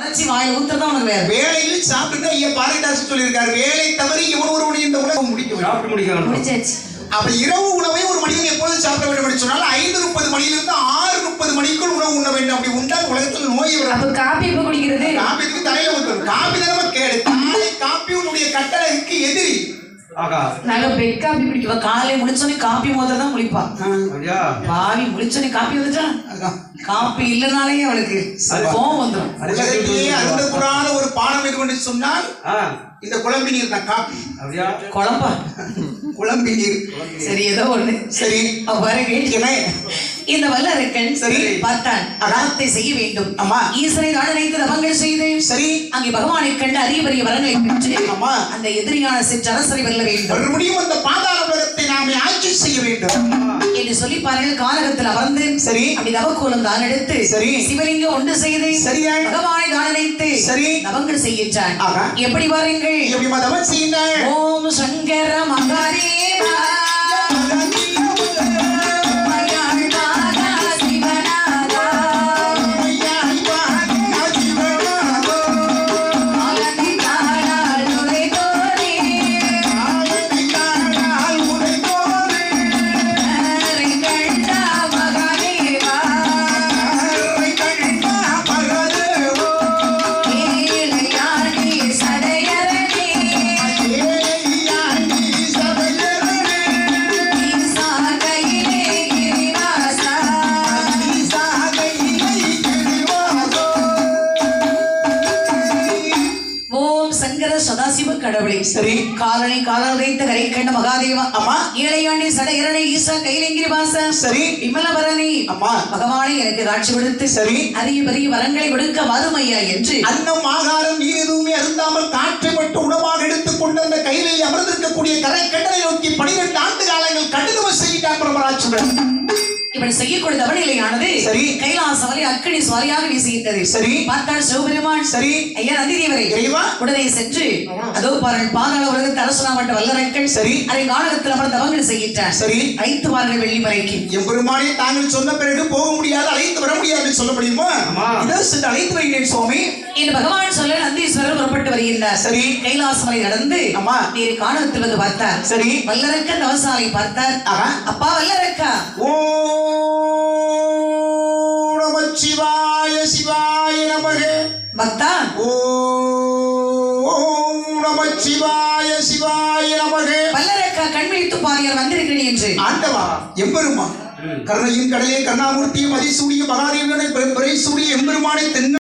அரைச்சி வாயில ஊத்துறதா உனக்கு வேற? வேலையில் சாப்பிட்டு ஐயா பாரதிதாசன் சொல்லியிருக்காரு. வேலை தவறி இவன் ஒருவன் இந்த உலகம் முடிக்க சாப்பிட்டு முடிக்கணும் முடிச்சாச்சு. அப்ப இரவு உணவை ஒரு மனிதன் எப்போது சாப்பிட வேண்டும் என்று சொன்னால் ஐந்து முப்பது மணியிலிருந்து ஆறு முப்பது மணிக்குள் உணவு உண்ண வேண்டும். அப்படி உண்டால் உலகத்தில் நோய் வரும் அப்ப காப்பி எப்ப குடிக்கிறது? காப்பிக்கு தலையில ஊத்தணும் காப்பி தானே கேடு. காப்பி உன்னுடைய கட்டளைக்கு எதிரி. நாங்க பெட் காப்பி குடிக்குவா? காலையில முடிச்சோடனே காப்பி மோதிரம் தான் குளிப்பா பாவி முடிச்சோடனே காப்பி வந்துச்சா காப்பி இல்லனாலே அவளுக்கு கோவம் வந்துடும் ஒரு பானம் என்று சொன்னால் இந்த குழம்பி நீர் தான் காப்பி குழப்பா குழம்பி? நீர். சரி ஏதோ ஒண்ணு. சரி. அவ்வாறு கேட்கிறேன் இந்த வல்லரக்கன் சரி. பார்த்தான் அராத்தை செய்ய வேண்டும். ஆமா. ஈசனை தான் நினைத்து தவங்கள் செய்து சரி அங்கே பகவானை கண்டு அரிய பெரிய வரங்களை பெற்று ஆமா. அந்த எதிரியான சிற்றரசரை வெல்ல வேண்டும் மறுபடியும் அந்த பாதாள உலகத்தை நாமே ஆட்சி செய்ய வேண்டும் என்று சொல்லி பாருங்கள் கானகத்தில் அமர்ந்து சரி. அப்படி தவக்கோலம் தான் எடுத்து சரி. சிவலிங்கம் ஒன்று செய்து சரியா? பகவானை தான் சரி. தவங்கள் செய்கின்றான். எப்படி பாருங்கள் எப்படி மதவன் செய்யுங்கள் ஓம் சங்கர மகாதேவா சங்கர சதாசிவ கடவுளே சரி. காலனை கரை கண்ட மகாதேவா ஆமா. ஏழையாண்டி சடையரணை ஈசா கைலங்கிரி வாச சரி. விமலபரணி ஆமா. பகவானை எனக்கு காட்சி கொடுத்து சரி. அரிய பெரிய வரங்களை கொடுக்க வாருமையா என்று அன்னம் ஆகாரம் நீர் எதுவுமே அருந்தாமல் காற்றை மட்டும் உணவாக எடுத்துக் கொண்டு அந்த கையில் அமர்ந்திருக்கக்கூடிய கரை கண்டனை நோக்கி பனிரெண்டு ஆண்டு காலங்கள் கடுதவ செய்யிட்டார் பிரமராட்சுடன் இப்படி செய்யக்கூடிய தவநிலையானது சரி. கைலாசவரை அக்கினி சுவாரியாக வீசுகின்றது சரி. பார்த்தால் சிவபெருமான் சரி. ஐயா நந்தி தேவரை இறைவா. உடனே சென்று அதோ பாருங்கள் பாதாள உலகத்து அரசனாமட்ட வல்லரைக்கள் சரி. அதை காலகத்தில் அமர்ந்த தவங்கள் செய்கின்றார் சரி. ஐத்து வார்கள் வெள்ளிமலைக்கு எம்பெருமானே தாங்கள் சொன்ன பிறகு போக முடியாது அழைத்து வர முடியாது என்று சொல்ல முடியுமா. இதோ சென்று அழைத்து வைக்கிறேன் சுவாமி என்று பகவான் சொல்ல நந்தீஸ்வரர் வருகின்றார் சரி. கைலாசமலை நடந்து ஆமா. நீர் காணகத்தில் வந்து பார்த்தார். சரி. வல்லரக்க தவசாலை பார்த்தார். அப்பா வல்லரக்கா. ஓம் நம சிவாய சிவாய நமக. பக்தா. ஓம் நம சிவாய சிவாய நமக. வல்லரக்கா கண்விழித்து பாரியார் வந்திருக்கிறேன் என்று. ஆண்டவா எம்பெருமா கருணையும் கடலே கருணாமூர்த்தியும் அதிசூடிய மகாதேவனை பிறை சூடிய எம்பெருமானை தென்ன